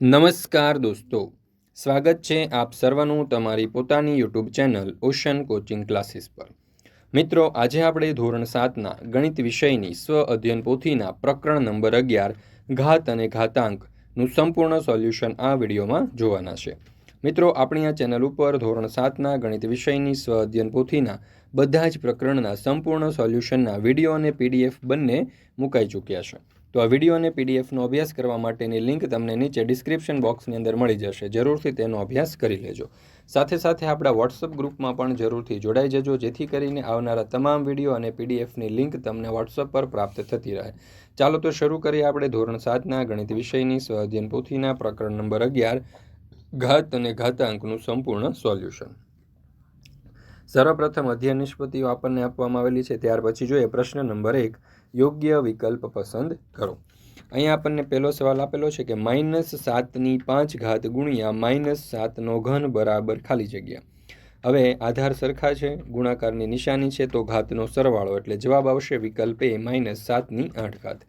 નમસ્કાર દોસ્તો, સ્વાગત છે આપ સર્વનું તમારી પોતાની YouTube channel ocean coaching classes પર. મિત્રો, આજે આપણે ધોરણ સાતના ગણિત વિષયની સ્વ અધ્યયન પોથીના પ્રકરણ નંબર અગિયાર, ઘાત અને ઘાતાંકનું સંપૂર્ણ સોલ્યુશન આ વિડીયોમાં જોવાના છે. મિત્રો, આપણી આ ચેનલ ઉપર ધોરણ સાતના ગણિત વિષયની સ્વ અધ્યયન પોથીના બધા જ પ્રકરણના સંપૂર્ણ સોલ્યુશનના વીડિયો અને પીડીએફ બંને મુકાઈ ચૂક્યા છે. તો આ વીડિયો અને પીડીએફનો અભ્યાસ કરવા માટેની લિંક તમને નીચે ડિસ્ક્રિપ્શન બોક્સની અંદર મળી જશે. જરૂરથી તેનો અભ્યાસ કરી લેજો. સાથે સાથે આપણા વોટ્સઅપ ગ્રુપમાં પણ જરૂરથી જોડાઈ જજો, જેથી કરીને આવનારા તમામ વીડિયો અને પીડીએફની લિંક તમને વોટ્સઅપ પર પ્રાપ્ત થતી રહે. ચાલો તો શરૂ કરીએ આપણે ધોરણ સાતના ગણિત વિષયની સ્વાધ્યન પોથીના પ્રકરણ નંબર અગિયાર, ઘાત અને ઘાતાંકનું સંપૂર્ણ સોલ્યુશન સર્વપ્રથમ અધ્યયન નિષ્પત્તિઓ આપણને આપવામાં આવેલી છે. ત્યાર પછી જોઈએ પ્રશ્ન નંબર એક. યોગ્ય વિકલ્પ પસંદ કરો. અહીંયા આપણને પહેલો સવાલ આપેલો છે કે માઇનસ સાતની પાંચ ઘાત ગુણ્યા માઇનસ સાતનો ઘન બરાબર ખાલી જગ્યા. હવે આધાર સરખા છે, ગુણાકારની નિશાની છે, તો ઘાતનો સરવાળો એટલે જવાબ આવશે વિકલ્પ એ માઇનસ સાતની આઠ ઘાત.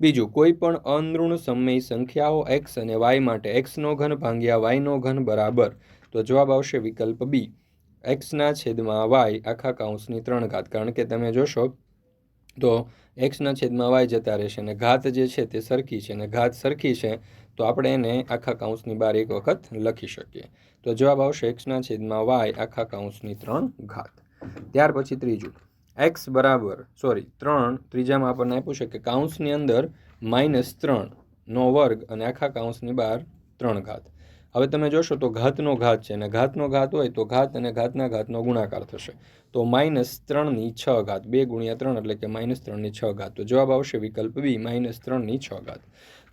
બીજું, કોઈ પણ અનૃણ સમય સંખ્યાઓ એક્સ અને વાય માટે એક્સનો ઘન ભાંગ્યા વાયનો ઘન બરાબર, તો જવાબ આવશે વિકલ્પ બી. એક્સના છેદમાં વાય આખા કાઉન્સની ત્રણ ઘાત. કારણ કે તમે જોશો તો એક્સના છેદમાં વાય જતા રહેશે અને ઘાત જે છે તે સરખી છે અને ઘાત સરખી છે, તો આપણે એને આખા કાઉન્સની બહાર એક વખત લખી શકીએ. તો જવાબ આવશે એક્સના છેદમાં વાય આખા કાઉન્સની ત્રણ ઘાત. ત્યાર પછી ત્રીજું. એક્સ બરાબર સોરી ત્રણ, ત્રીજામાં આપણને આપ્યું છે કે કાઉન્સની અંદર માઇનસ ત્રણનો વર્ગ અને આખા કાઉન્સની બહાર ત્રણ ઘાત. હવે તમે જોશો તો ઘાતનો ઘાત છે, અને ઘાતનો ઘાત હોય તો ઘાત અને ઘાતના ઘાતનો ગુણાકાર થશે. તો માઇનસ ત્રણની છ ઘાત, બે ગુણ્યા ત્રણ એટલે કે માઇનસ ત્રણની છ ઘાત. તો જવાબ આવશે વિકલ્પ બી, માઇનસ ત્રણની છ ઘાત.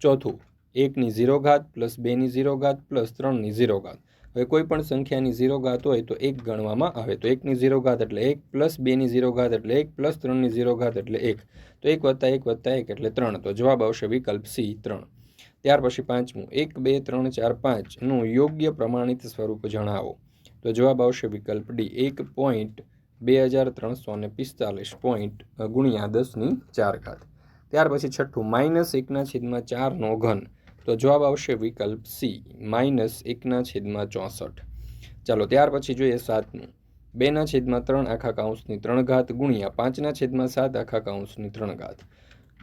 ચોથું, એકની ઝીરો ઘાત પ્લસ બેની ઝીરો ઘાત પ્લસ ત્રણની ઝીરો ઘાત. હવે કોઈ પણ સંખ્યાની ઝીરો ઘાત હોય તો એક ગણવામાં આવે. તો એકની ઝીરો ઘાત એટલે એક પ્લસ બેની ઝીરો ઘાત એટલે એક પ્લસ ત્રણની ઝીરો ઘાત એટલે એક. તો એક વત્તા એક વત્તા એક એટલે ત્રણ. તો જવાબ આવશે વિકલ્પ સી, ત્રણ. ત્યાર પછી પાંચમું, એક, બે, ત્રણ, ચાર પાંચનું યોગ્ય પ્રમાણિત સ્વરૂપ જણાવો. તો જવાબ આવશે વિકલ્પ ડી, એક પોઈન્ટ બે હજાર ત્રણસો ને પિસ્તાલીસ પોઈન્ટ ગુણ્યા દસની ચાર ઘાત. ત્યાર પછી છઠ્ઠું, માઇનસ એકના છેદમાં ચારનો ઘન. તો જવાબ આવશે વિકલ્પ સી, માઇનસ એકના છેદમાં ચોસઠ. ચાલો, ત્યાર પછી જોઈએ સાતમું. બેના છેદમાં ત્રણ આખા કાઉન્સની ત્રણ ઘાત ગુણ્યા પાંચના છેદમાં સાત આખા કાઉન્સની ત્રણ ઘાત.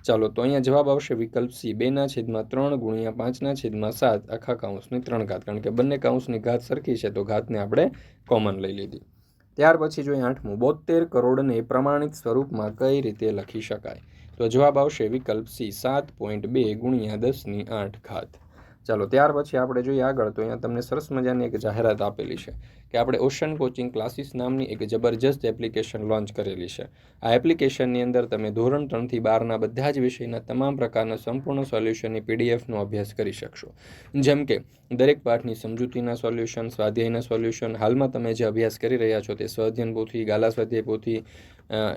ચાલો, તો અહીંયા જવાબ આવશે વિકલ્પ સી બેના છેદમાં ત્રણ ગુણ્યા પાંચના છેદમાં સાત. આખા કાઉન્સની ત્રણ ઘાત. કારણ કે બંને કાઉન્સની ઘાત સરખી છે, તો ઘાતને આપણે કોમન લઈ લીધી. ત્યાર પછી જોઈએ આઠમું. બોતેર કરોડને પ્રમાણિત સ્વરૂપમાં કઈ રીતે લખી શકાય? તો જવાબ આવશે વિકલ્પ સી સાત પોઈન્ટ બે ગુણ્યા દસની આઠ ઘાત. ચાલો, ત્યાર પછી આપણે જોઈએ આગળ. તો અહીંયા તમને સરસ મજાની એક જાહેરાત આપેલી છે. કે આપણે ઓશન કોચિંગ ક્લાસીસ નામની એક જબરજસ્ત એપ્લિકેશન લોન્ચ કરેલી છે. આ એપ્લિકેશનની અંદર તમે ધોરણ ત્રણથી બારના બધા જ વિષયના તમામ પ્રકારના સંપૂર્ણ સોલ્યુશનની પીડીએફનો અભ્યાસ કરી શકશો. જેમ કે, દરેક પાઠની સમજૂતીના સોલ્યુશન, સ્વાધ્યાયના સોલ્યુશન, હાલમાં તમે જે અભ્યાસ કરી રહ્યા છો તે સ્વાધ્યન પોથી, ગાલા સ્વાધ્યાય પોથી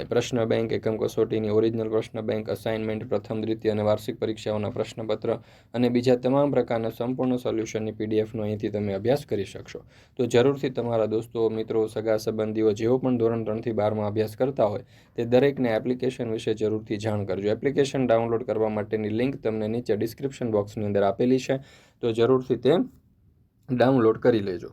પ્રશ્ન બેંક, એકમ કસોટીની ઓરિજિનલ પ્રશ્ન બેંક અસાઇનમેન્ટ પ્રથમ દ્વિતીય અને વાર્ષિક પરીક્ષાઓના પ્રશ્નપત્ર અને બીજા તમામ પ્રકારના સંપૂર્ણ સોલ્યુશનની પીડીએફનો અહીંથી તમે અભ્યાસ કરી શકશો. તો જરૂરથી તમારા દોસ્તો, મિત્રો, સગા સંબંધીઓ જેઓ પણ ધોરણ ત્રણથી બારમાં અભ્યાસ કરતા હોય, તે દરેકને એપ્લિકેશન વિશે જરૂરથી જાણ કરજો. એપ્લિકેશન ડાઉનલોડ કરવા માટેની લિંક તમને નીચે ડિસ્ક્રિપ્શન બોક્સની અંદર આપેલી છે, તો જરૂરથી તે ડાઉનલોડ કરી લેજો.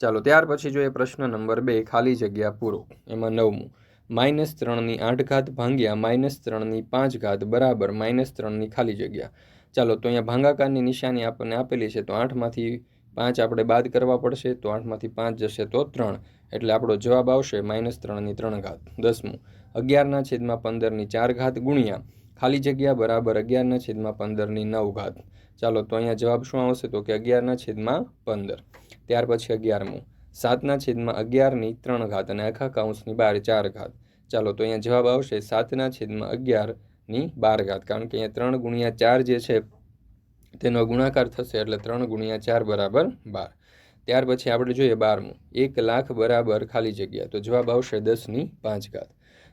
ચાલો, ત્યાર પછી જોઈએ પ્રશ્ન નંબર બે, ખાલી જગ્યા પૂરો. એમાં નવમું માઇનસ ત્રણની આઠ ઘાત ભાંગ્યા માઇનસ ત્રણની પાંચ ઘાત બરાબર માઇનસ ત્રણની ખાલી જગ્યા. ચાલો, તો અહીંયા ભાંગાકારની નિશાની આપણને આપેલી છે, તો આઠમાંથી પાંચ આપણે બાદ કરવા પડશે તો આઠમાંથી પાંચ જશે તો ત્રણ. એટલે આપણો જવાબ આવશે માઇનસ ત્રણની ત્રણ ઘાત દસમું. અગિયારના છેદમાં પંદરની ચાર ઘાત ગુણ્યા. ખાલી જગ્યા બરાબર અગિયારના છેદમાં પંદરની નવ ઘાત. ચાલો તો અહીંયા જવાબ શું આવશે? તો કે અગિયારના છેદમાં પંદર. ત્યાર પછી અગિયારમું. સાતના છેદમાં અગિયારની ત્રણ ઘાત અને આખા કાઉન્સની બાર ચાર ઘાત. ચાલો તો અહીંયા જવાબ આવશે સાતના છેદમાં અગિયારની બાર ઘાત. કારણ કે અહીંયા ત્રણ ગુણ્યા ચાર જે છે તેનો ગુણાકાર થશે એટલે ત્રણ ગુણ્યા ચાર બરાબર બાર. ત્યાર પછી આપણે જોઈએ બારમું. એક લાખ બરાબર ખાલી જગ્યા. તો જવાબ આવશે દસની પાંચ ઘાત.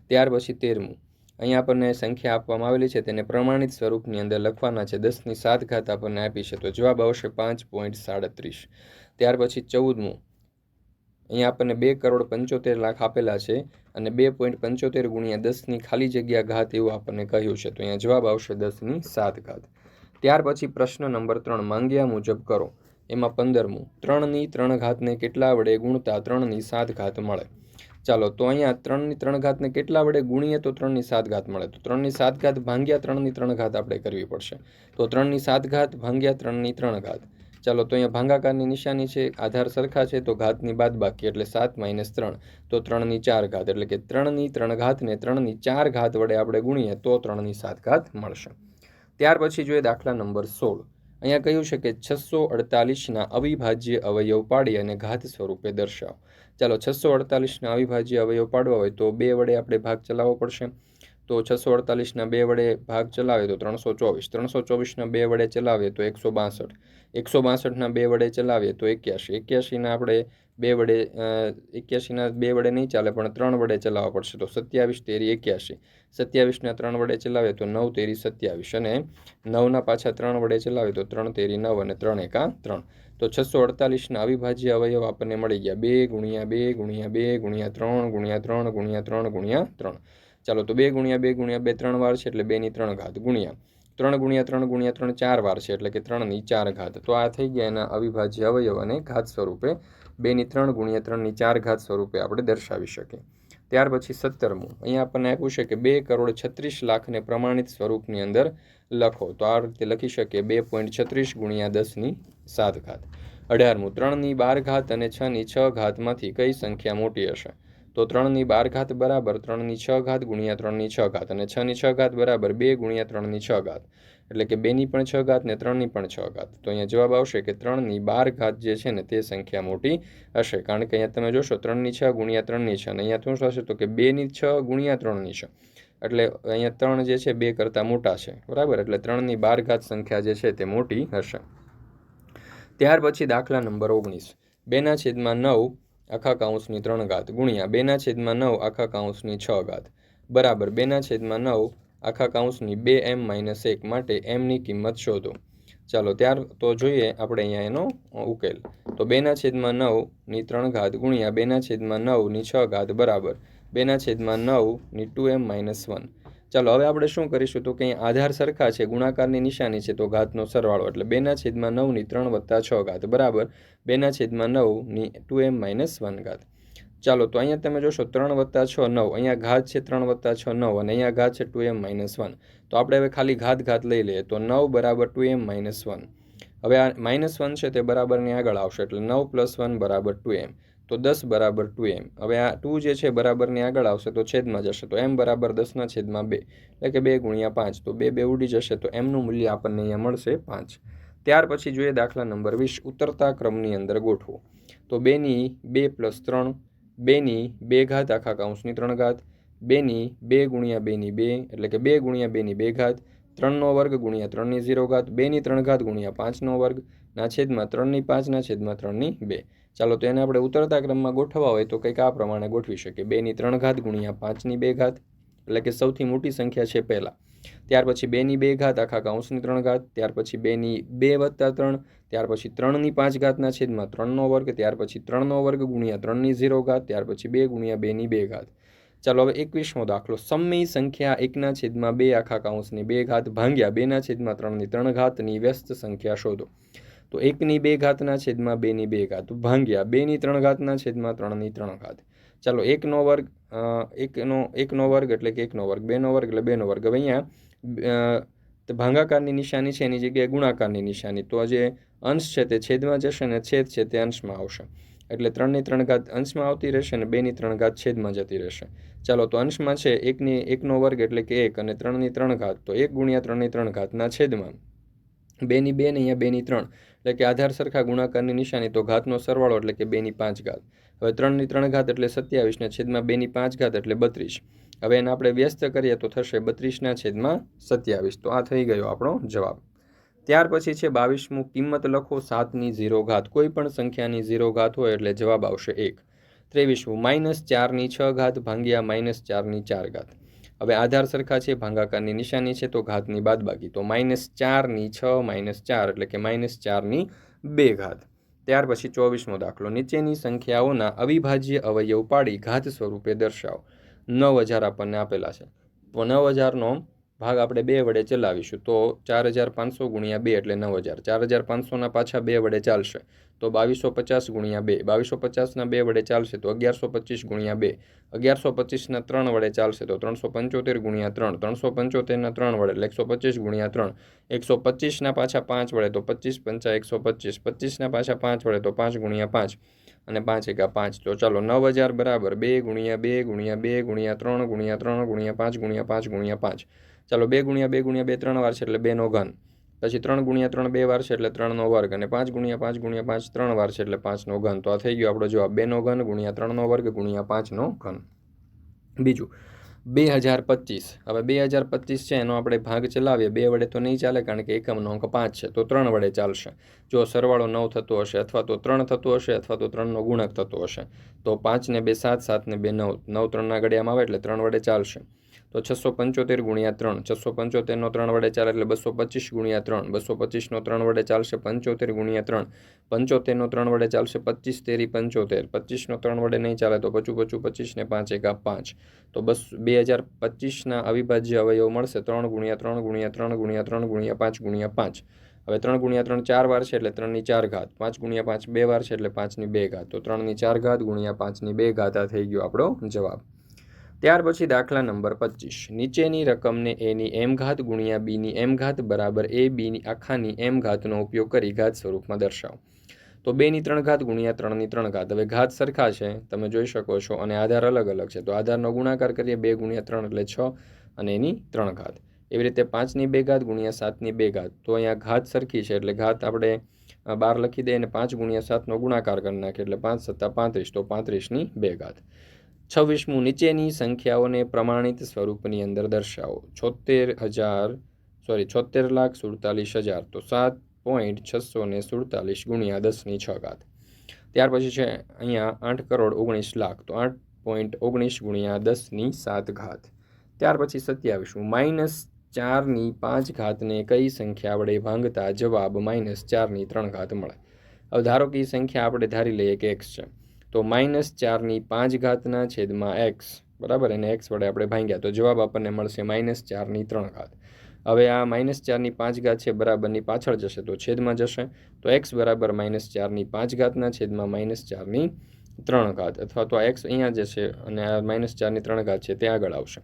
ત્યાર પછી તેરમું. અહીંયા આપણને સંખ્યા આપવામાં આવેલી છે, તેને પ્રમાણિત સ્વરૂપની અંદર લખવાના છે. દસની સાત ઘાત આપણને આપી છે. તો જવાબ આવશે પાંચ પોઈન્ટ સાડત્રીસ. ત્યાર પછી ચૌદમું. અહીંયા આપણને બે કરોડ પંચોતેર લાખ આપેલા છે અને બે પોઈન્ટ પંચોતેર ગુણ્યા દસની ખાલી જગ્યા ઘાત એવું આપણને કહ્યું છે. તો અહીંયા જવાબ આવશે દસની સાત ઘાત. ત્યાર પછી પ્રશ્ન નંબર ત્રણ માંગ્યા મુજબ કરો. એમાં પંદરમું ત્રણની ત્રણ ઘાતને કેટલા વડે ગુણતા ત્રણની સાત ઘાત મળે? ચાલો, તો અહીંયા ત્રણની ત્રણ ઘાતને કેટલા વડે ગુણીએ તો ત્રણની સાત ઘાત મળે. તો ત્રણની સાત ઘાત ભાંગ્યા ત્રણની ત્રણ ઘાત આપણે કરવી પડશે. તો ત્રણની સાત ઘાત ભાંગ્યા ત્રણની ત્રણ ઘાત. ચાલો, તો અહીંયા ભાંગાકારની નિશાની છે, આધાર સરખા છે, તો ઘાતની બાદ બાકી એટલે સાત માઇનસ ત્રણ. તો ત્રણની ચાર ઘાત એટલે કે ત્રણની ત્રણ ઘાતને ત્રણની ચાર ઘાત વડે આપણે ગુણીએ તો ત્રણની સાત ઘાત મળશે. ત્યાર પછી જોઈએ દાખલા નંબર સોળ. અહીંયા કહ્યું છે કે છસો અડતાલીસના અવિભાજ્ય અવયવ પાડી અને ઘાત સ્વરૂપે દર્શાવો. ચાલો છસો અડતાલીસના અવિભાજ્ય અવયવ પાડવા હોય તો બે વડે આપણે ભાગ ચલાવવો પડશે. તો છસો અડતાલીસના બે વડે ભાગ ચલાવે તો ત્રણસો ચોવીસ. ત્રણસો ચોવીસના બે વડે ચલાવીએ તો એકસો બાસઠ. એકસો બાસઠના બે વડે ચલાવીએ તો એક્યાસી. એક્યાસીના આપણે બે વડે એક્યાસીના બે વડે નહીં ચાલે, પણ ત્રણ વડે ચલાવવા પડશે. તો સત્યાવીસ તેરી એક્યાસી સત્યાવીસના ત્રણ વડે ચલાવે તો નવ તેરી સત્યાવીસ. અને નવના પાછા ત્રણ વડે ચલાવે તો ત્રણ તેરી નવ અને ત્રણ એકા ત્રણ. તો છસો અડતાલીસના અવિભાજ્ય અવયવ આપણને મળી ગયા. બે ગુણ્યા બે ગુણ્યા બે ગુણ્યા ત્રણ ગુણ્યા ત્રણ ગુણ્યા ત્રણ ગુણ્યા ત્રણ. ચાલો, તો બે ગુણ્યા બે ગુણ્યા બે ત્રણ વાર છે એટલે બેની ત્રણ ઘાત ગુણ્યા. ત્રણ ગુણ્યા ત્રણ ગુણ્યા ત્રણ ચાર વાર છે એટલે કે ત્રણની ચાર ઘાત. તો આ થઈ ગયા એના અવિભાજ્ય અવયવ અને ઘાત સ્વરૂપે બેની ત્રણ ગુણ્યા ત્રણની ચાર ઘાત સ્વરૂપે આપણે દર્શાવી શકીએ. ત્યાર પછી સત્તરમું. અહીંયા આપણને આપ્યું છે કે બે કરોડ છત્રીસ લાખને પ્રમાણિત સ્વરૂપની અંદર લખો. તો આ રીતે લખી શકીએ બે પોઈન્ટ છત્રીસ ગુણ્યા દસની સાત ઘાત અઢારમું. ત્રણની બાર ઘાત અને છની છ ઘાતમાંથી કઈ સંખ્યા મોટી હશે? તો ત્રણની બાર ઘાત બરાબર ત્રણની છ ઘાત ગુણ્યા ત્રણની છ ઘાત અને છની છ ઘાત બરાબર બે ગુણ્યા ત્રણની છ ઘાત એટલે કે બેની પણ છ ઘાત ને ત્રણની પણ છ ઘાત. તો અહીંયા જવાબ આવશે કે ત્રણની બાર ઘાત જે છે ને તે સંખ્યા મોટી હશે. કારણ કે અહીંયા તમે જોશો ત્રણની છ ગુણ્યા ત્રણની છ અને અહીંયા શું થશે તો કે બેની છ ગુણ્યા ત્રણની છ. એટલે અહીંયા ત્રણ જે છે બે કરતાં મોટા છે. બરાબર? એટલે ત્રણની બાર ઘાત સંખ્યા જે છે તે મોટી હશે. ત્યાર પછી દાખલા નંબર ઓગણીસ. બેના છેદમાં નવ આખા કાઉન્સની ત્રણ ઘાત ગુણ્યા બેના છેદમાં નવ આખા કાઉન્સની છ ઘાત. બરાબર? બેના છેદમાં નવ આખા કાઉન્સની બે એમ માઇનસ એક માટે એમની કિંમત શોધો. ચાલો, ત્યાર તો જોઈએ આપણે અહીંયા એનો ઉકેલ. તો બેના છેદમાં નવની ત્રણ ઘાત ગુણ્યા બેના છેદમાં નવની છ ઘાત બરાબર. બેના છેદમાં નવની ટુ એમ માઇનસ વન. ચાલો, હવે આપણે શું કરીશું? તો કંઈ આધાર સરખા છે, ગુણાકારની નિશાની છે, તો ઘાતનો સરવાળો. એટલે બેના છેદમાં નવની ત્રણ વત્તા છ ઘાત બરાબર. બેના છેદમાં નવની ટુ એમ માઇનસ વન ઘાત. ચાલો, તો અહીંયા તમે જોશો ત્રણ વત્તા છ નવ. અહીંયા ઘાત છે ત્રણ વત્તા છ નવ અને અહીંયા ઘાત છે ટુ એમ માઇનસ વન. તો આપણે હવે ખાલી ઘાત ઘાત લઈ લઈએ. તો નવ બરાબર ટુ એમ માઇનસ વન. હવે આ માઇનસ વન છે તે બરાબરની આગળ આવશે એટલે નવ પ્લસ વન બરાબર ટુ એમ. તો દસ બરાબર ટુ એમ. હવે આ ટુ જે છે બરાબરની આગળ આવશે તો છેદમાં જશે. તો એમ બરાબર દસના છેદમાં બે. એટલે કે બે ગુણ્યા પાંચ. તો બે બે ઉડી જશે તો એમનું મૂલ્ય આપણને અહીંયા મળશે પાંચ. ત્યાર પછી જોઈએ દાખલા નંબર વીસ. ઉતરતા ક્રમની અંદર ગોઠવો. તો બેની બે પ્લસ ત્રણ બેની બે ઘાત આખા કાઉન્સની ત્રણ ઘાત, બેની બે ગુણ્યા બેની બે, એટલે કે બે ગુણ્યા બેની બે ઘાત, ત્રણનો વર્ગ ગુણ્યા ત્રણની ઝીરો ઘાત, બેની ત્રણ ઘાત ગુણ્યા પાંચનો વર્ગ, ના છેદમાં ત્રણની પાંચના છેદમાં ત્રણની બે. ચાલો તો એને આપણે ઉતરતા ક્રમમાં ગોઠવવા હોય તો કંઈક આ પ્રમાણે ગોઠવી શકીએ. બેની ત્રણ ઘાત ગુણ્યા પાંચની બે ઘાત, એટલે કે સૌથી મોટી સંખ્યા છે પહેલાં. ત્યાર પછી બેની બે ઘાત આખા કાઉન્સની ત્રણ ઘાત, ત્યાર પછી બેની બે વત્તા ત્રણ ત્યાર પછી ત્રણની પાંચ ઘાતના છેદમાં ત્રણનો વર્ગ, ત્યાર પછી ત્રણનો વર્ગ ગુણ્યા ત્રણની ઝીરો ઘાત, ત્યાર પછી બે ગુણ્યા બેની બે ઘાત. ચાલો હવે એકવીસમો દાખલો. સમય સંખ્યા એકના છેદમાં બે આખા કાઉન્સની બે ઘાત ભાંગ્યા બેના છેદમાં ત્રણની ત્રણ ઘાતની વ્યસ્ત સંખ્યા શોધો. તો એકની બે ઘાતના છેદમાં બેની બે ઘાત ભાંગ્યા બેની ત્રણ ઘાતના છેદમાં ત્રણની ત્રણ ઘાત. ચાલો એકનો વર્ગ એકનો એકનો વર્ગ એટલે કે એકનો વર્ગ, બેનો વર્ગ એટલે બેનો વર્ગ. હવે અહીંયા ભાંગાકારની નિશાની છે, એની જગ્યાએ ગુણાકારની નિશાની. તો જે અંશ છે, તે છેદમાં જશે અને છેદ છે, તે અંશમાં આવશે. એટલે ત્રણની ત્રણ ઘાત અંશમાં આવતી રહેશે અને બેની ત્રણ ઘાત છેદમાં જતી રહેશે. ચાલો, તો અંશમાં છે, એકની, એકનો વર્ગ એટલે કે એક અને ત્રણની ત્રણ ઘાત. તો એક ગુણ્યા ત્રણની ત્રણ ઘાતના છેદમાં. બેની બે ને અહીંયા બેની ત્રણ. એટલે કે આધાર સરખા ગુણાકારની નિશાની, તો ઘાતનો સરવાળો એટલે કે બેની પાંચ ઘાત. હવે ત્રણની ત્રણ ઘાત એટલે સત્યાવીસ ને છેદમાં બેની પાંચ ઘાત એટલે બત્રીસ. હવે એને આપણે વ્યસ્ત કરીએ તો થશે બત્રીસના છેદમાં સત્યાવીસ. તો આ થઈ ગયો આપણો જવાબ. ત્યાર પછી છે બાવીસમું કિંમત લખો સાતની ઝીરો ઘાત. કોઈ પણ સંખ્યાની ઝીરો ઘાત હોય એટલે જવાબ આવશે એક. ત્રેવીસમું માઇનસ ચારની છ ઘાત ભાંગ્યા માઇનસ ચારની ચાર ઘાત. હવે આધાર સરખા છે, ભાંગાકારની નિશાની છે, તો ઘાતની બાદ બાકી તો માઇનસ ચારની છ, માઇનસ ચાર, એટલે કે માઇનસ ચારની બે ઘાત. ત્યાર પછી ચોવીસમો દાખલો. નીચેની સંખ્યાઓના અવિભાજ્ય અવયવ પાડી ઘાત સ્વરૂપે દર્શાવો. નવ હજાર આપણને આપેલા છે. તો નવ હજારનો ભાગ આપણે બે વડે ચલાવીશું. તો ચાર હજાર પાંચસો ગુણ્યા બે એટલે નવ હજાર. ચાર હજાર પાંચસોના પાછા બે વડે ચાલશે. તો બાવીસો પચાસ ગુણ્યા બે. બાવીસો પચાસના બે વડે ચાલશે તો અગિયારસો પચીસ ગુણ્યા બે. અગિયારસો પચીસના ત્રણ વડે ચાલશે તો ત્રણસો પંચોતેર ગુણ્યા ત્રણ. ત્રણસો પંચોતેરના ત્રણ વડે એટલે એકસો પચીસ ગુણ્યા ત્રણ. એકસો પચીસના પાછા પાંચ વડે તો પચીસ પંચા એકસો પચીસ. પચીસના પાછા પાંચ વડે તો પાંચ ગુણ્યા પાંચ. અને પાંચ એકા પાંચ. તો ચાલો નવ હજાર બરાબર. બે ગુણ્યા બે ગુણ્યા બે ગુણ્યા ત્રણ ગુણ્યા ત્રણ ગુણ્યા પાંચ ગુણ્યા પાંચ ગુણ્યા પાંચ. ચાલો બે ગુણ્યા બે ગુણ્યા બે ત્રણ વાર છે એટલે બેનો ઘન. પછી ત્રણ ગુણ્યા ત્રણ બે વાર છે એટલે ત્રણનો વર્ગ અને પાંચ ગુણ્યા પાંચ ગુણ્યા પાંચ ત્રણ વાર છે એટલે પાંચનો ઘન. તો આ થઈ ગયો આપણો જવાબ. બેનો ઘન ગુણ્યા ત્રણનો વર્ગ ગુણ્યા પાંચનો ઘન. બીજું, બે હજાર પચીસ. હવે બે હજાર પચીસ છે, એનો આપણે ભાગ ચલાવીએ. બે વડે તો નહીં ચાલે કારણ કે એકમનો અંક પાંચ છે. તો ત્રણ વડે ચાલશે. જો સરવાળો નવ થતો હશે અથવા તો ત્રણ થતો હશે અથવા તો ત્રણનો ગુણક થતો હશે. તો પાંચને બે સાત, સાતને બે નવ. નવ ત્રણના ઘડિયામાં આવે એટલે ત્રણ વડે ચાલશે. તો છસો પંચોતેર ગુણ્યા ત્રણ. છસો પંચોતેરનો ત્રણ વડે ચાલે એટલે બસો પચીસ ગુણ્યા ત્રણ. બસો પચીસનો ત્રણ વડે ચાલશે પંચોતેર ગુણ્યા ત્રણ. પંચોતેરનો ત્રણ વડે ચાલશે પચીસ તેરી પંચોતેર. પચીસનો ત્રણ વડે નહીં ચાલે તો પચું પચું પચીસને પાંચ એકા પાંચ. તો બસ બે હજાર પચીસના અવિભાજ્ય અવયવ મળશે ત્રણ ગુણ્યા ત્રણ ગુણ્યા ત્રણ ગુણ્યા ત્રણ ગુણ્યા પાંચ ગુણ્યા પાંચ. હવે ત્રણ ગુણ્યા ત્રણ ચાર વાર છે એટલે ત્રણની ચાર ઘાત. પાંચ ગુણ્યા પાંચ બે વાર છે એટલે પાંચની બે ઘાત. તો ત્રણની ચાર ઘાત ગુણ્યા પાંચની બે ઘાત થઈ ગયો આપણો જવાબ. ત્યાર પછી દાખલા નંબર પચીસ નીચેની રકમને એની એમ ઘાત ગુણ્યા બીની એમ ઘાત બરાબર એ બીની આખાની એમ ઘાતનો ઉપયોગ કરી ઘાત સ્વરૂપમાં દર્શાવો. તો બેની ત્રણ ઘાત ગુણ્યા ત્રણની ત્રણ ઘાત. હવે ઘાત સરખા છે, તમે જોઈ શકો છો, અને આધાર અલગ અલગ છે. તો આધારનો ગુણાકાર કરીએ બે ગુણ્યા ત્રણ એટલે છ, અને એની ત્રણ ઘાત. એવી રીતે પાંચની બે ઘાત ગુણ્યા સાતની બે ઘાત. તો અહીંયા ઘાત સરખી છે, એટલે ઘાત આપણે બાર લખી દઈએ અને પાંચ ગુણ્યા સાતનો ગુણાકાર કરી નાખીએ, એટલે પાંચ સત્તા પાંત્રીસ. તો પાંત્રીસની બે ઘાત. છવ્વીસમું નીચેની સંખ્યાઓને પ્રમાણિત સ્વરૂપની અંદર દર્શાવો. છોતેર હજાર સોરી છોતેર લાખ સુડતાલીસ હજાર. તો સાત પોઈન્ટ છસો ને સુડતાલીસ ગુણ્યા દસની છ ઘાત. ત્યાર પછી છે અહીંયા આઠ કરોડ ઓગણીસ લાખ. તો આઠ પોઈન્ટ ઓગણીસ ગુણ્યા દસની સાત ઘાત. ત્યાર પછી સત્યાવીસમું. માઇનસ ચારની પાંચ ઘાતને કઈ સંખ્યા વડે ભાંગતા? જવાબ માઇનસ ચારની ત્રણ ઘાત મળે. હવે ધારો કે સંખ્યા આપણે ધારી લઈએ કે એક્સ છે. તો માઇનસ ચારની પાંચ ઘાતના છેદમાં એક્સ, બરાબર? એને એક્સ વડે આપણે ભાંગ્યા. તો જવાબ આપણને મળશે માઇનસ ચારની ત્રણ ઘાત. હવે આ માઇનસ ચારની પાંચ ઘાત છે, બરાબરની પાછળ જશે, તો છેદમાં જશે. તો એક્સ બરાબર માઇનસ ચારની પાંચ ઘાતના છેદમાં માઇનસ ચારની ત્રણ ઘાત. અથવા તો આ એક્સ અહીંયા જશે અને આ માઇનસ ચારની ત્રણ ઘાત છે, તે આગળ આવશે.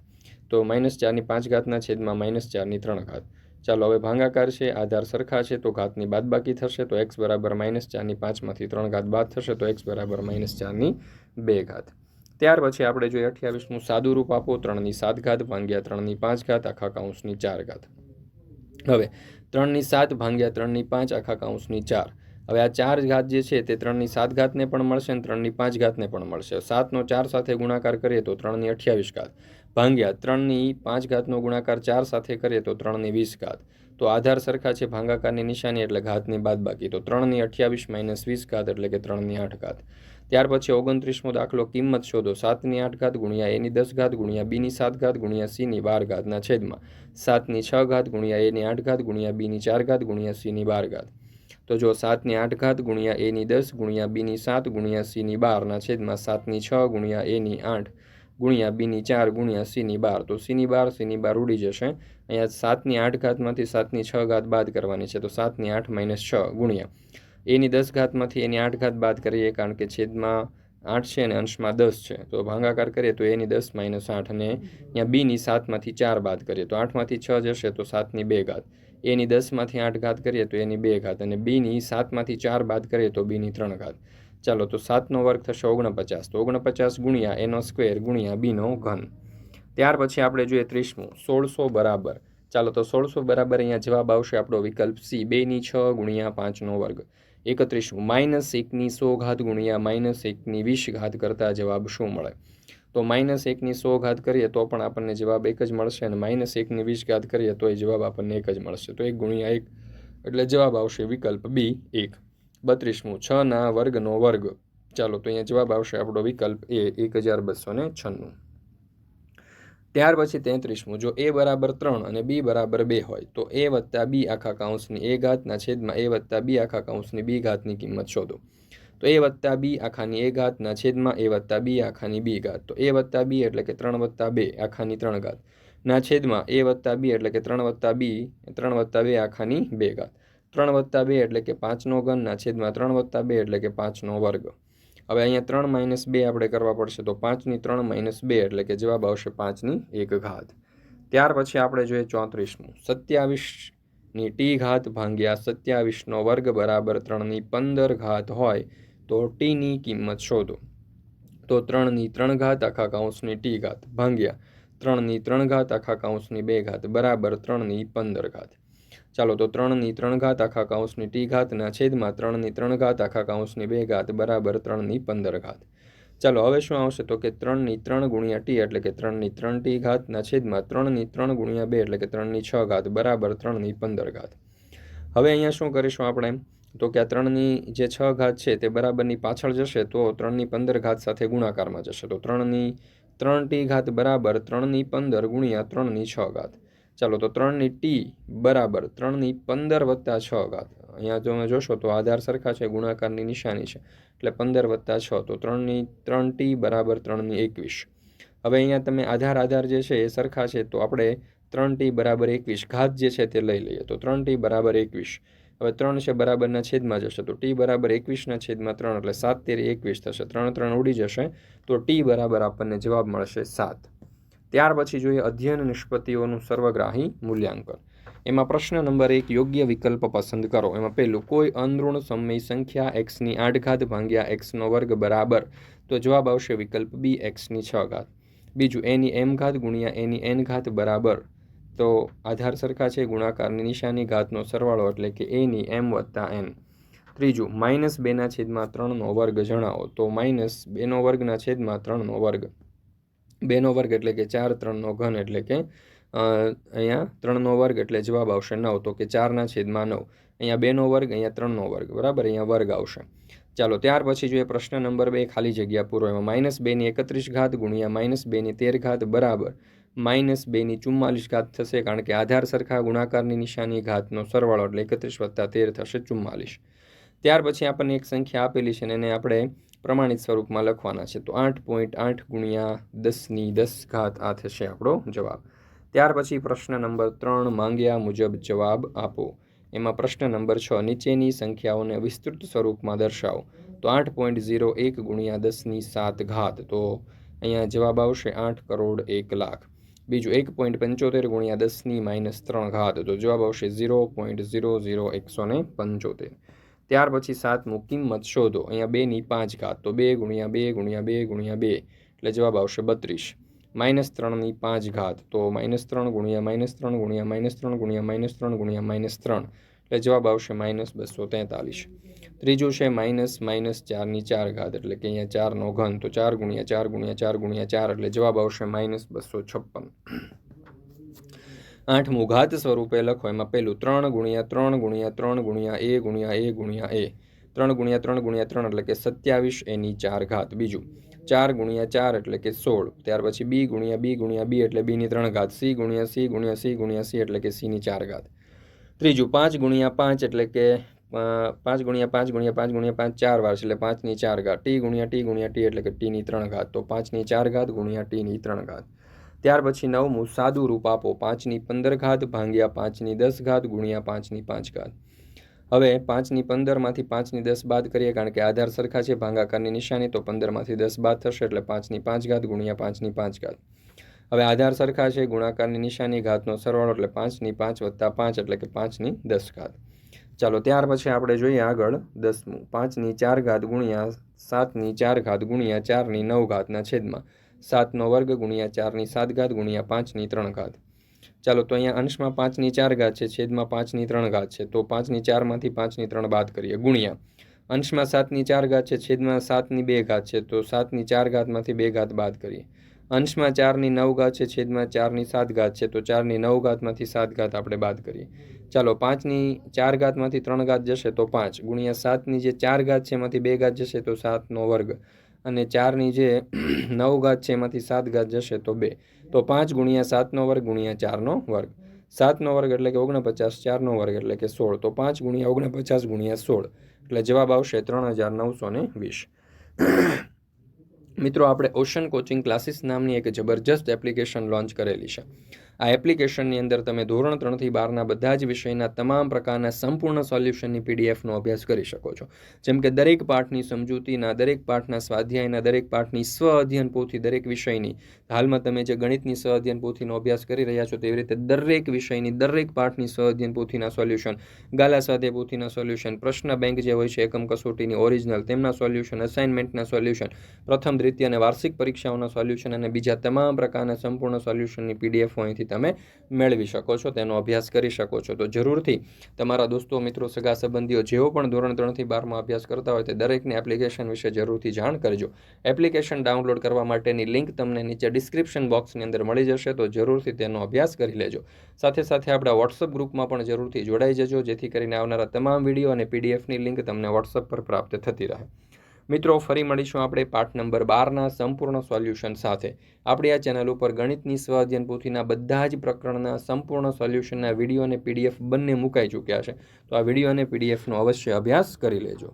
તો માઇનસ ચારની પાંચ ઘાતના છેદમાં માઇનસ ચારની ત્રણ ઘાત. ચાલો હવે ભાંગાકાર છે, આધાર સરખા છે, તો ઘાતની બાદ બાકી થશે, તો એક્સ બરાબર માઇનસ ચારની પાંચમાંથી ત્રણ ઘાત બાદ થશે, તો એક્સ બરાબર માઇનસ ચારની બે ઘાત. ત્યાર પછી આપણે જોઈએ અઠ્યાવીસનું સાદું રૂપ આપો, ત્રણની સાત ઘાત ભાંગ્યા ત્રણની પાંચ ઘાત, આખા કાઉન્સની ચાર ઘાત. હવે, ત્રણની સાત ભાંગ્યા ત્રણની પાંચ, આખા કાઉન્સની ચાર. હવે આ ચાર ઘાત જે છે, તે ત્રણની સાત ઘાતને પણ મળશે અને ત્રણની પાંચ ઘાતને પણ મળશે. સાતનો ચાર સાથે ગુણાકાર કરીએ તો ત્રણની અઠ્યાવીસ ઘાત. ભાંગ્યા ત્રણની પાંચ ઘાતનો ગુણાકાર ચાર સાથે કરીએ તો ત્રણની વીસ ઘાત. તો આધાર સરખા છે ભાંગાકારની નિશાની એટલે ઘાતની બાદ બાકી તો ત્રણની અઠ્યાવીસ માઇનસ વીસ ઘાત એટલે કે ત્રણની આઠ ઘાત. ત્યાર પછી ઓગણત્રીસમો દાખલો કિંમત શોધો. સાતની આઠ ઘાત ગુણ્યા એની દસ ઘાત ગુણ્યા બીની સાત ઘાત ગુણ્યા સીની બાર ઘાતના છેદમાં. સાતની છ ઘાત ગુણ્યા એની આઠ ઘાત ગુણ્યા બીની ચાર ઘાત ગુણ્યા સીની બાર ઘાત. તો જો સાતની આઠ ઘાત ગુણ્યા એની દસ ગુણ્યા બીની સાત ગુણ્યા સીની બારના છેદમાં સાતની છ ગુણ્યા એની આઠ ગુણ્યા બીની ચાર, ગુણ્યા સીની બાર. તો સીની બાર સીની બાર ઉડી જશે. અહીંયા સાતની આઠ ઘાતમાંથી સાતની છ ઘાત બાદ કરવાની છે. તો સાતની આઠ માઇનસ છ ગુણ્યા. એની દસ ઘાતમાંથી એની આઠ ઘાત બાદ કરીએ કારણ કે છેદમાં આઠ છે અને અંશમાં દસ છે. તો ભાંગાકાર કરીએ તો એની દસ માઇનસ આઠ અને અહીંયા બીની સાતમાંથી ચાર બાદ કરીએ. તો આઠમાંથી છ જશે તો સાતની બે ઘાત. એની દસમાંથી આઠ ઘાત કરીએ તો એની બે ઘાત અને બીની સાતમાંથી ચાર બાદ કરીએ તો બીની ત્રણ ઘાત. ચાલો તો સાતનો વર્ગ થશે ઓગણપચાસ. તો ઓગણપચાસ ગુણ્યા એનો સ્ક્વેર ગુણ્યા બીનો ઘન. ત્યાર પછી આપણે જોઈએ ત્રીસમું. સોળસો બરાબર. ચાલો તો સોળસો બરાબર અહીંયા જવાબ આવશે આપણો વિકલ્પ સી. બેની છ ગુણ્યા પાંચનો વર્ગ. એકત્રીસમું. માઇનસ એકની સો ઘાત ગુણ્યા માઇનસ એકની વીસ ઘાત કરતાં જવાબ શું મળે? તો માઇનસ એકની સો ઘાત કરીએ તો પણ આપણને જવાબ એક જ મળશે અને માઇનસ એકની વીસ ઘાત કરીએ તો એ જવાબ આપણને એક જ મળશે. તો એક ગુણ્યા એક. એટલે જવાબ આવશે વિકલ્પ બી એક. બત્રીસમું છના વર્ગનો વર્ગ. ચાલો તો અહીંયા જવાબ આવશે આપણો વિકલ્પ એ એક હજાર બસો ને છન્નું. ત્યાર પછી તેત્રીસમું, જો એ બરાબર ત્રણ અને બી બરાબર બે હોય, તો એ વત્તા બી આખા કાઉન્સની એ ઘાતના છેદમાં એ વત્તા બી આખા કાઉન્સની બી ઘાતની કિંમત શોધો. તો એ વત્તા બી આખાની એ ઘાતના છેદમાં, એ વત્તા બી આખાની બી ઘાત. તો એ વત્તા બી એટલે કે ત્રણ વત્તા બે આખાની ત્રણ ઘાત. ના છેદમાં, એ વત્તા બી એટલે કે ત્રણ વત્તા બી, ત્રણ વત્તા બે આખાની બે ઘાત. ત્રણ વત્તા બે એટલે કે પાંચનો ઘનના છેદમાં ત્રણ વત્તા બે એટલે કે પાંચનો વર્ગ. હવે અહીંયા ત્રણ માઇનસ બે આપણે કરવા પડશે તો પાંચની ત્રણ માઇનસ બે એટલે કે જવાબ આવશે પાંચની એક ઘાત. ત્યાર પછી આપણે જોઈએ ચોત્રીસમું. સત્યાવીસની ટી ઘાત ભાંગ્યા સત્યાવીસનો વર્ગ બરાબર ત્રણની પંદર ઘાત હોય તો ટીની કિંમત શોધો. તો ત્રણની ત્રણ ઘાત આખા કાઉન્સની ટી ઘાત ભાંગ્યા. ત્રણની ત્રણ ઘાત આખા કાઉન્સની બે ઘાત બરાબર ત્રણની પંદર ઘાત. ચાલો તો ત્રણની ત્રણ ઘાત આખા કાઉન્સની ટી ઘાતના છેદમાં ત્રણની ત્રણ ઘાત આખા કાઉન્સની બે ઘાત બરાબર ત્રણની પંદર ઘાત. ચાલો હવે શું આવશે તો કે ત્રણની ત્રણ ગુણ્યા ટી એટલે કે ત્રણની ત્રણ ટી ઘાતના છેદમાં ત્રણની ત્રણ ગુણ્યા બે એટલે કે ત્રણની છ ઘાત બરાબર ત્રણની પંદર ઘાત. હવે અહીંયા શું કરીશું આપણે? તો કે આ ત્રણની જે છ ઘાત છે તે બરાબરની પાછળ જશે તો ત્રણની પંદર ઘાત સાથે ગુણાકારમાં જશે. તો ત્રણની ત્રણ ટી ઘાત બરાબર ત્રણની પંદર ગુણ્યા ત્રણની છ ઘાત. ચાલો તો ત્રણની ટી બરાબર, ત્રણની પંદર વત્તા છ ઘાત. અહીંયા જો તમે જોશો તો આધાર સરખા છે, ગુણાકારની નિશાની છે. એટલે પંદર વત્તા છ, તો ત્રણની ત્રણ ટી બરાબર ત્રણની એકવીસ. હવે અહીંયા તમે આધાર આધાર જે છે એ સરખા છે, તો આપણે ત્રણ ટી બરાબર એકવીસ ઘાત જે છે તે લઈ લઈએ. તો ત્રણ ટી બરાબર એકવીસ. હવે ત્રણ છે બરાબરના છેદમાં જશે, તો ટી બરાબર એકવીસના છેદમાં ત્રણ, એટલે સાત તેરી એકવીસ થશે. ત્રણ ત્રણ ઉડી જશે, તો ટી બરાબર આપણને જવાબ મળશે સાત. ત્યાર પછી જોઈએ અધ્યયન નિષ્પત્તિઓનું સર્વગ્રાહી મૂલ્યાંકન. એમાં પ્રશ્ન નંબર એક, યોગ્ય વિકલ્પ પસંદ કરો. એમાં પહેલું, કોઈ અંદૃણ સમય સંખ્યા એક્સની આઠ ઘાત ભાંગ્યા એક્સનો વર્ગ બરાબર? તો જવાબ આવશે વિકલ્પ બી એક્સની છ ઘાત. બીજું, એની એમ ઘાત ગુણ્યા એની એન ઘાત બરાબર? તો આધાર સરખા છે, ગુણાકારની નિશાની ઘાતનો સરવાળો એટલે કે એની એમ વત્તા એન ત્રીજું, માઇનસ બેના છેદમાં ત્રણનો વર્ગ જણાવો. તો માઇનસ બેનો વર્ગના છેદમાં ત્રણનો વર્ગ. બેનો વર્ગ એટલે કે ચાર ત્રણનો ઘન એટલે કે અહીંયા ત્રણનો વર્ગ એટલે જવાબ આવશે નવ, તો કે ચારના છેદમાં નવ. અહીંયા બેનો વર્ગ, અહીંયા ત્રણનો વર્ગ. બરાબર? અહીંયા વર્ગ આવશે. ચાલો, ત્યાર પછી જોઈએ પ્રશ્ન નંબર બે, ખાલી જગ્યા પૂરો. એમાં માઇનસ બેની એકત્રીસ ઘાત ગુણ્યા માઇનસ બેની તેર ઘાત બરાબર. માઇનસ બેની ચુમ્માલીસ ઘાત થશે કારણ કે આધાર સરખા ગુણાકારની નિશાની ઘાતનો સરવાળો એટલે એકત્રીસ વત્તા તેર થશે ચુમ્માલીસ. ત્યાર પછી આપણને એક સંખ્યા આપેલી છે અને એને આપણે પ્રમાણિત સ્વરૂપમાં લખવાના છે. તો આઠ પોઈન્ટ આઠ ગુણ્યા દસની દસ ઘાત આ થશે આપણો જવાબ. ત્યાર પછી પ્રશ્ન નંબર ત્રણ માંગ્યા મુજબ જવાબ આપો. એમાં પ્રશ્ન નંબર છ, નીચેની સંખ્યાઓને વિસ્તૃત સ્વરૂપમાં દર્શાવો. તો આઠ પોઈન્ટ ઝીરો એક ગુણ્યા દસની સાત ઘાત. તો અહીંયા જવાબ આવશે આઠ કરોડ એક લાખ. બીજું એક પોઈન્ટ પંચોતેર ગુણ્યા દસની માઇનસ ત્રણ ઘાત. તો જવાબ આવશે ઝીરો પોઈન્ટ ઝીરો ઝીરો એકસો ને પંચોતેર. ત્યાર પછી સાતમું કિંમત શોધો. અહીંયા બેની પાંચ ઘાત. તો બે ગુણ્યા બે ગુણ્યા બે ગુણ્યા બે. એટલે જવાબ આવશે બત્રીસ. માઇનસ ત્રણની પાંચ ઘાત. તો માઇનસ ત્રણ ગુણ્યા માઇનસ ત્રણ ગુણ્યા માઇનસ ત્રણ ગુણ્યા માઇનસ ત્રણ ગુણ્યા માઇનસ ત્રણ. એટલે જવાબ આવશે માઇનસ બસો તેતાલીસ. ત્રીજું છે માઇનસ માઇનસ ચારની ચાર ઘાત. એટલે કે અહીંયા ચારનો ઘન. તો ચાર ગુણ્યા ચાર ગુણ્યા ચાર ગુણ્યા ચાર. એટલે જવાબ આવશે માઇનસ બસો છપ્પન. આઠમું ઘાત સ્વરૂપે લખો. એમાં પહેલું ત્રણ ગુણ્યા ત્રણ ગુણ્યા ત્રણ ગુણ્યા એ ગુણ્યા એ ગુણ્યા એ. ત્રણ ગુણ્યા ત્રણ ગુણ્યા ત્રણ એટલે કે સત્યાવીસ, એની ચાર ઘાત. બીજું, ચાર ગુણ્યા ચાર એટલે કે સોળ. ત્યાર પછી બી ગુણ્યા બી ગુણ્યા બી એટલે બીની ત્રણ ઘાત. સી ગુણ્યા સી ગુણ્યા સી ગુણ્યા સી એટલે કે સીની ચાર ઘાત. ત્રીજું, પાંચ ગુણ્યા પાંચ એટલે કે પાંચ ગુણ્યા પાંચ ગુણ્યા પાંચ ગુણ્યા પાંચ ચાર વાર એટલે પાંચની ચાર ઘાત. ટી ગુણ્યા ટી ગુણ્યા ટી એટલે કે ટીની ત્રણ ઘાત. તો પાંચની ચાર ઘાત, ગુણ્યા ટીની ત્રણ ઘાત. ત્યાર પછી નવમું સાદું રૂપ આપો, પાંચની પંદર ઘાત ભાંગ્યા પાંચની દસ ઘાત ગુણ્યા પાંચની પાંચ ઘાત. હવે પાંચની પંદરમાંથી પાંચની દસ બાદ કરીએ કારણ કે આધાર સરખા છે, ભાંગાકારની નિશાની તો પંદરમાંથી દસ બાદ થશે એટલે પાંચની પાંચ ઘાત ગુણ્યા પાંચની પાંચ ઘાત. હવે આધાર સરખા છે, ગુણાકારની નિશાની ઘાતનો સરવાળો એટલે પાંચની પાંચ વત્તા પાંચ એટલે કે પાંચની દસ ઘાત. ચાલો ત્યાર પછી આપણે જોઈએ આગળ દસમું. પાંચની ચાર ઘાત ગુણ્યા સાતની ચાર ઘાત ગુણ્યા ચારની નવ ઘાતના છેદમાં. સાતનો વર્ગ ગુણ્યા ચારની સાત ઘાત ગુણ્યા પાંચની ત્રણ ઘાત. ચાલો, તો અહીંયા અંશમાં પાંચની ચાર ઘાત છે, છેદમાં પાંચની ત્રણ ઘાત છે, તો પાંચની ચારમાંથી પાંચની ત્રણ બાદ કરીએ. ગુણ્યા. અંશમાં સાતની ચાર ઘાત છે, છેદમાં સાતની બે ઘાત છે, તો સાતની ચાર ઘાતમાંથી બે ઘાત બાદ કરીએ. અંશમાં ચારની નવ ઘાત છે, છેદમાં ચારની સાત ઘાત છે, તો ચારની નવ ઘાતમાંથી સાત ઘાત આપણે બાદ કરીએ. ચાલો, પાંચની ચાર ઘાતમાંથી ત્રણ ઘાત જશે, તો પાંચ. ગુણ્યા સાતની જે ચાર ઘાત છે, એમાંથી બે ઘાત જશે, તો સાતનો વર્ગ. અને ચારની જે નવ ઘાત છે, એમાંથી સાત ઘાત જશે તો બે. તો પાંચ ગુણ્યા સાતનો વર્ગ ગુણ્યા ચારનો વર્ગ. સાતનો વર્ગ એટલે કે ઓગણપચાસ, ચારનો વર્ગ એટલે કે સોળ. તો પાંચ ગુણ્યા ઓગણપચાસ ગુણ્યા સોળ. એટલે જવાબ આવશે ત્રણ હજાર નવસો ને વીસ. મિત્રો, આપણે ઓશન કોચિંગ ક્લાસીસ નામની એક જબરજસ્ત એપ્લિકેશન લોન્ચ કરેલી છે. આ એપ્લિકેશનની અંદર તમે ધોરણ ત્રણથી બારના બધા જ વિષયના તમામ પ્રકારના સંપૂર્ણ સોલ્યુશનની પીડીએફનો અભ્યાસ કરી શકો છો. જેમ કે દરેક પાઠની સમજૂતીના, દરેક પાઠના સ્વાધ્યાયના, દરેક પાઠની સ્વ અધ્યયન પોથી દરેક વિષયની. હાલમાં તમે જે ગણિતની સ્વ અધ્યયન પોથીનો અભ્યાસ કરી રહ્યા છો, તેવી રીતે દરેક વિષયની, દરેક પાઠની સ્વ અધ્યયન પોથીના સોલ્યુશન. ગાલા સ્વાધ્યાય પોથીના સોલ્યુશન, પ્રશ્ન બેંક જે હોય છે, એકમ કસોટીની ઓરિજિનલ, તેમના સોલ્યુશન અસાઇનમેન્ટના સોલ્યુશન, પ્રથમ દ્વિતીય અને વાર્ષિક પરીક્ષાઓના સોલ્યુશન અને બીજા તમામ પ્રકારના સંપૂર્ણ સોલ્યુશનની પીડીએફ અહીંથી તમે મેળવી શકો છો, તેનો અભ્યાસ કરી શકો છો. તો જરૂરથી તમારા દોસ્તો, મિત્રો, સગા સંબંધીઓ જેઓ પણ ધોરણ ત્રણથી બારમાં અભ્યાસ કરતા હોય તે દરેકને એપ્લિકેશન વિશે જરૂરથી જાણ કરજો. એપ્લિકેશન ડાઉનલોડ કરવા માટેની લિંક તમને નીચે ડિસ્ક્રિપ્શન બોક્સની અંદર મળી જશે, તો જરૂરથી તેનો અભ્યાસ કરી લેજો. સાથે સાથે આપણા વોટ્સઅપ ગ્રુપમાં પણ જરૂરથી જોડાઈ જજો, જેથી કરીને આવનારા તમામ વીડિયો અને પીડીએફની લિંક તમને વોટ્સઅપ પર પ્રાપ્ત થતી રહે. મિત્રો, ફરી મળીશું આપણે પાઠ નંબર બારના સંપૂર્ણ સોલ્યુશન સાથે. આપણી આ ચેનલ ઉપર ગણિતની સ્વ અધ્યયન પોથીના બધા જ પ્રકરણના સંપૂર્ણ સોલ્યુશનના વીડિયો અને પીડીએફ બંને મુકાઈ ચૂક્યા છે. તો આ વીડિયો અને પીડીએફનો અવશ્ય અભ્યાસ કરી લેજો.